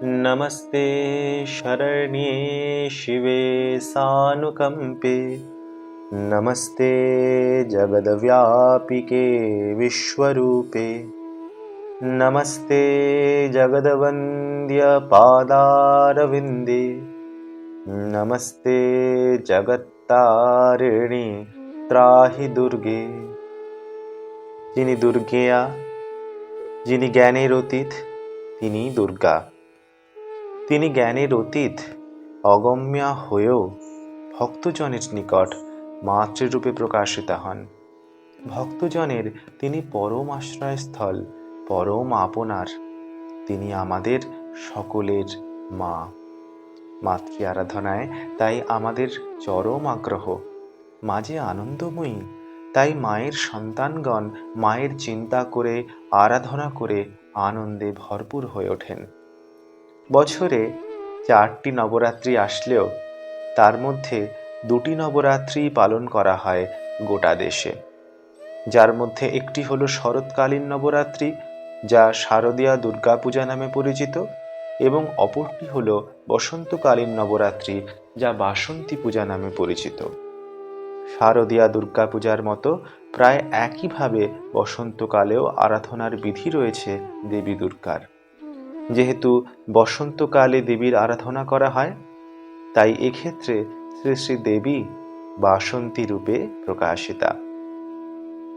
नमस्ते शरण्ये शिवे सानुकम्पे नमस्ते जगद्व्यापिके विश्वरूपे नमस्ते जगद्वन्द्यपादारविन्दे नमस्ते জগত্তারিণী ত্রাহি দুর্গে যিনি দুর্গেয়া যিনি জ্ঞানের অতীত তিনি দুর্গা তিনি জ্ঞানের অতীত, অগম্যা হয়েও ভক্তজনের নিকট মাতৃরূপে প্রকাশিত হন। ভক্তজনের তিনি পরম আশ্রয়স্থল, পরম আপনার। তিনি আমাদের সকলের মা। মাতৃ আরাধনায় তাই আমাদের চরম আগ্রহ। মাঝে আনন্দময়ী, তাই মায়ের সন্তানগণ মায়ের চিন্তা করে, আরাধনা করে আনন্দে ভরপুর হয়ে ওঠেন। বছরে চারটি নবরাত্রি আসলেও তার মধ্যে দুটি নবরাত্রি পালন করা হয় গোটা দেশে। যার মধ্যে একটি হলো শরৎকালীন নবরাত্রি, যা শারদীয়া দুর্গাপূজা নামে পরিচিত, এবং অপরটি হল বসন্তকালীন নবরাত্রি, যা বাসন্তী পূজা নামে পরিচিত। শারদীয়া দুর্গাপূজার মতো প্রায় একইভাবে বসন্তকালেও আরাধনার বিধি রয়েছে দেবী দুর্গার। যেহেতু বসন্তকালে দেবীর আরাধনা করা হয়, তাই এক্ষেত্রে শ্রী শ্রী দেবী বাসন্তী রূপে প্রকাশিতা।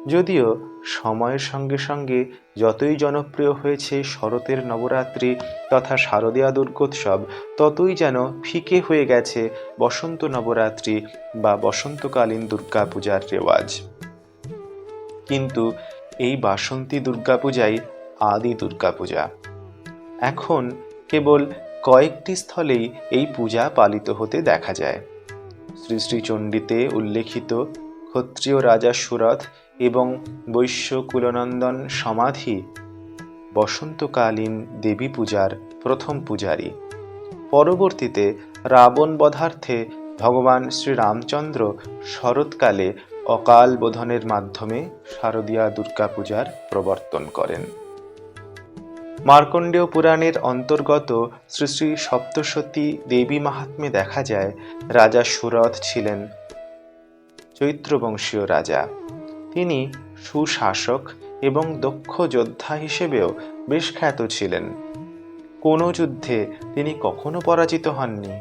যদিও সময়ের সঙ্গে সঙ্গে যতই জনপ্রিয় হয়েছে শরতের নবরাত্রি তথা শারদীয়া দুর্গোৎসব, ততই যেন ফিকে হয়ে গেছে বসন্ত নবরাত্রি বা বসন্তকালীন দুর্গাপূজার রেওয়াজ। কিন্তু এই বাসন্তী দুর্গাপূজাই আদি দুর্গাপূজা। এখন কেবল কয়েকটি স্থলেই এই পূজা পালিত হতে দেখা যায়। শ্রী শ্রী চণ্ডীতে উল্লেখিত ক্ষত্রিয় রাজা সুরথ এবং বৈশ্য কুলনন্দন সমাধি বসন্তকালীন দেবী পূজার প্রথম পূজারী। পরবর্তীতে রাবণ বধার্থে ভগবান শ্রীরামচন্দ্র শরৎকালে অকাল বোধনের মাধ্যমে শারদীয়া দুর্গাপূজার প্রবর্তন করেন। মার্কণ্ডেয় পুরাণের অন্তর্গত শ্রী শ্রী সপ্তসতী দেবী মাহাত্মে দেখা যায়, রাজা সুরথ ছিলেন চৈত্রবংশীয় রাজা। তিনি সুশাসক এবং দক্ষ যোদ্ধা হিসেবেও বেশ খ্যাত ছিলেন। কোনো যুদ্ধে তিনি কখনো পরাজিত হননি,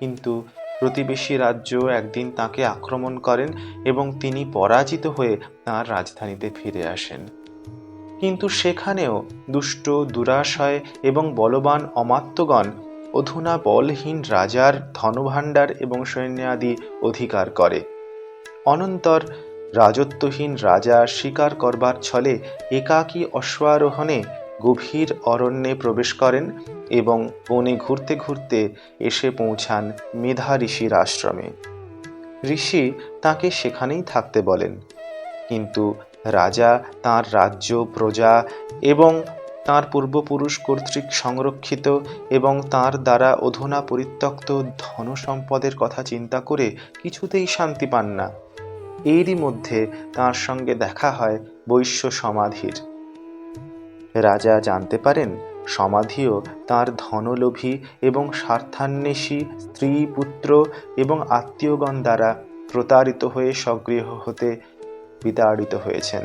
কিন্তু প্রতিবেশী রাজ্য একদিন তাকে আক্রমণ করেন এবং তিনি পরাজিত হয়ে তাঁর রাজধানীতে ফিরে আসেন। কিন্তু সেখানেও দুষ্ট, দুরাশয় এবং বলবান অমাত্যগণ, অধুনা বলহীন রাজার ধনভাণ্ডার এবং সৈন্যাদি অধিকার করে। অনন্তর রাজত্বহীন রাজা শিকার করবার ছলে একাকী অশ্বারোহণে গভীর অরণ্যে প্রবেশ করেন এবং বনে ঘুরতে ঘুরতে এসে পৌঁছান মেধা ঋষির আশ্রমে। ঋষি তাকে সেখানেই থাকতে বলেন। কিন্তু রাজা, তার রাজ্য, প্রজা এবং তার পূর্বপুরুষ কর্তৃক সংরক্ষিত এবং তার দ্বারা অধুনা পরিত্যক্ত ধন সম্পদের কথা চিন্তা করে কিছুতেই শান্তি পান না। এরই মধ্যে তার সঙ্গে দেখা হয় বৈশ্য সমাধির। রাজা জানতে পারেন, সমাধিও তার ধনলোভী এবং স্বার্থান্বেষী স্ত্রী, পুত্র এবং আত্মীয়গণ দ্বারা প্রতারিত হয়ে সগৃহ হতে বিতাড়িত হয়েছেন।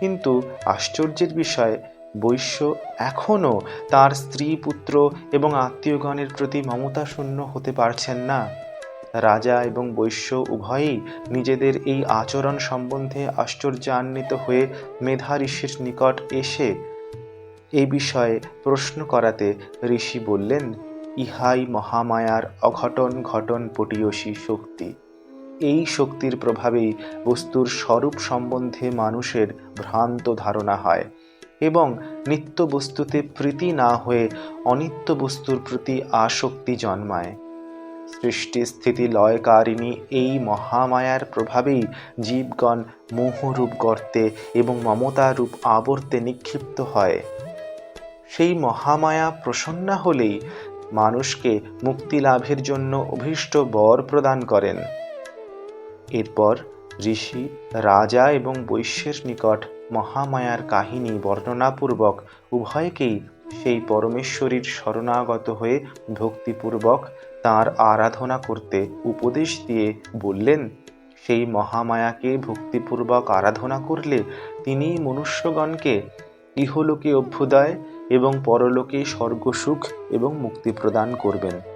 কিন্তু আশ্চর্যের বিষয়, বৈশ্য এখনও তার স্ত্রী, পুত্র এবং আত্মীয়গণের প্রতি মমতাশূন্য হতে পারছেন না। রাজা এবং বৈশ্য উভয়েই নিজেদের এই আচরণ সম্বন্ধে আশ্চর্যান্বিত হয়ে মেধা ঋষির নিকট এসে এই বিষয়ে প্রশ্ন করাতে ঋষি বললেন, ইহাই মহামায়ার অঘটন ঘটন পটীয়সী শক্তি। এই শক্তির প্রভাবেই বস্তুর স্বরূপ সম্বন্ধে মানুষের ভ্রান্ত ধারণা হয় এবং নিত্য বস্তুতে প্রীতি না হয়ে অনিত্য বস্তুর প্রতি আসক্তি জন্মায়। সৃষ্টি স্থিতি লয়কারিণী এই মহামায়ার প্রভাবেই জীবগণ মোহরূপ গর্তে এবং মমতারূপ আবর্তে নিক্ষিপ্ত হয়। সেই মহামায়া প্রসন্না হলেই মানুষকে মুক্তি লাভের জন্য অভীষ্ট বর প্রদান করেন। এরপর ঋষি, রাজা এবং বৈশ্যের নিকট মহামায়ার কাহিনী বর্ণনাপূর্বক উভয়কেই সেই পরমেশ্বরীর শরণাগত হয়ে ভক্তিপূর্বক তার আরাধনা করতে উপদেশ দিয়ে বললেন, সেই মহামায়াকে ভক্তিপূর্বক আরাধনা করলে তিনি মনুষ্যগণকে ইহলোকে অভ্যুদয় এবং পরলোকে স্বর্গসুখ এবং মুক্তি প্রদান করবেন।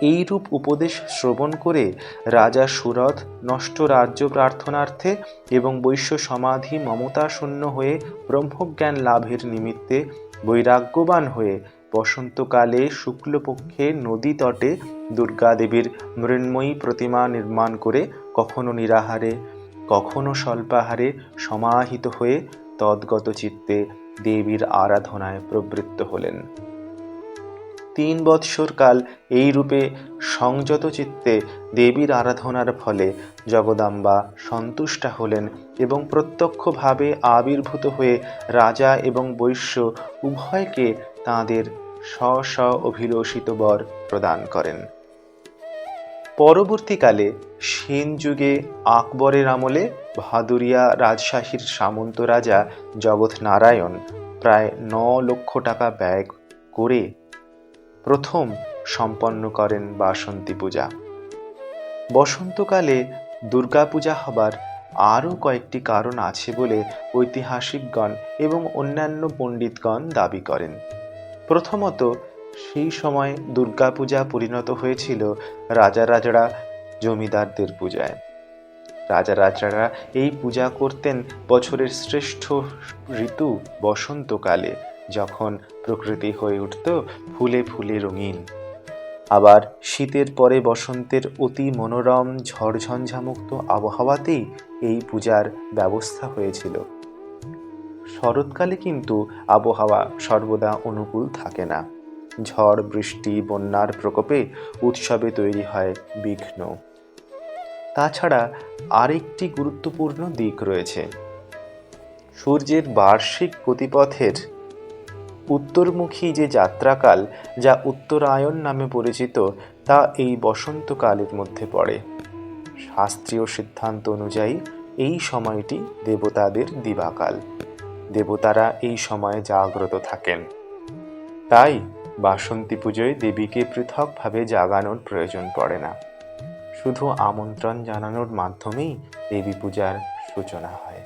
এইরূপ উপদেশ শ্রবণ করে রাজা সুরথ নষ্ট রাজ্য প্রার্থনার্থে এবং বৈশ্য সমাধি মমতা শূন্য হয়ে ব্রহ্মজ্ঞান লাভের নিমিত্তে বৈরাগ্যবান হয়ে বসন্তকালে শুক্লপক্ষে নদী তটে দুর্গাদেবীর মৃন্ময়ী প্রতিমা নির্মাণ করে কখনো নিরাহারে, কখনো স্বল্পাহারে সমাহিত হয়ে তদ্গত চিত্তে দেবীর আরাধনায় প্রবৃত্ত হলেন। তিন বৎসর কাল এই রূপে সংযত চিত্তে দেবীর আরাধনার ফলে জগদাম্বা সন্তুষ্টা হলেন এবং প্রত্যক্ষভাবে আবির্ভূত হয়ে রাজা এবং বৈশ্য উভয়কে তাঁদের স্ব স্ব অভিলষিত বর প্রদান করেন। পরবর্তীকালে সেন যুগে আকবরের আমলে ভাদুরিয়া রাজশাহীর সামন্ত রাজা জগৎ নারায়ণ প্রায় ন লক্ষ টাকা ব্যয় করে প্রথম সম্পন্ন করেন বাসন্তী পূজা। বসন্তকালে দুর্গাপূজা হবার আরও কয়েকটি কারণ আছে বলে ঐতিহাসিকগণ এবং অন্যান্য পণ্ডিতগণ দাবি করেন। প্রথমত, সেই সময় দুর্গাপূজা পরিণত হয়েছিল রাজা রাজারা জমিদারদের পূজায়। রাজা রাজারা এই পূজা করতেন বছরের শ্রেষ্ঠ ঋতু বসন্তকালে। যখন প্রকৃতি হয়ে উঠত ফুলে ফুলে রঙিন। আবার শীতের পরে বসন্তের অতি মনোরম ঝড়ঝঞ্ঝামুক্ত আবহাওয়াতেই এই পূজার ব্যবস্থা হয়েছিল। শরৎকালে কিন্তু আবহাওয়া সর্বদা অনুকূল থাকে না। ঝড়, বৃষ্টি, বন্যার প্রকোপে উৎসবে তৈরি হয় বিঘ্ন। তাছাড়া আরেকটি গুরুত্বপূর্ণ দিক রয়েছে। সূর্যের বার্ষিক গতিপথের উত্তরমুখী যে যাত্রাকাল যা উত্তরায়ণ নামে পরিচিত, তা এই বসন্তকালের মধ্যে পড়ে। শাস্ত্রীয় সিদ্ধান্ত অনুযায়ী এই সময়টি দেবতাদের দিবাকাল। দেবতারা এই সময়ে জাগ্রত থাকেন। তাই বাসন্তী পুজোয় দেবীকে পৃথকভাবে জাগানোর প্রয়োজন পড়ে না। শুধু আমন্ত্রণ জানানোর মাধ্যমেই দেবী পূজার সূচনা হয়।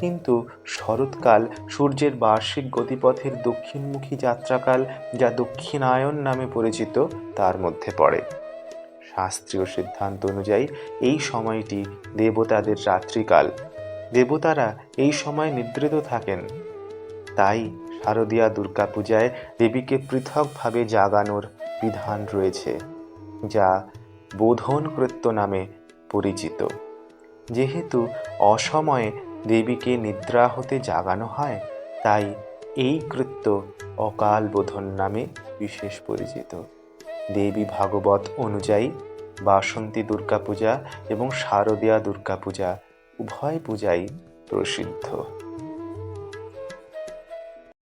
কিন্তু শরৎকাল সূর্যের বার্ষিক গতিপথের দক্ষিণমুখী যাত্রাকাল যা দক্ষিণায়ন নামে পরিচিত, তার মধ্যে পড়ে। শাস্ত্রীয় সিদ্ধান্ত অনুযায়ী এই সময়টি দেবতাদের রাত্রিকাল। দেবতারা এই সময় নিদ্রিত থাকেন। তাই শারদীয়া দুর্গাপূজায় দেবীকে পৃথকভাবে জাগানোর বিধান রয়েছে, যা বোধন কৃত্য নামে পরিচিত। যেহেতু অসময়ে দেবীকে নিদ্রা হতে জাগানো হয়, তাই এই কৃত্য অকাল বোধন নামে বিশেষ পরিচিত। দেবী ভাগবত অনুযায়ী বাসন্তী দুর্গাপূজা এবং শারদীয়া দুর্গাপূজা উভয় পূজাই প্রসিদ্ধ।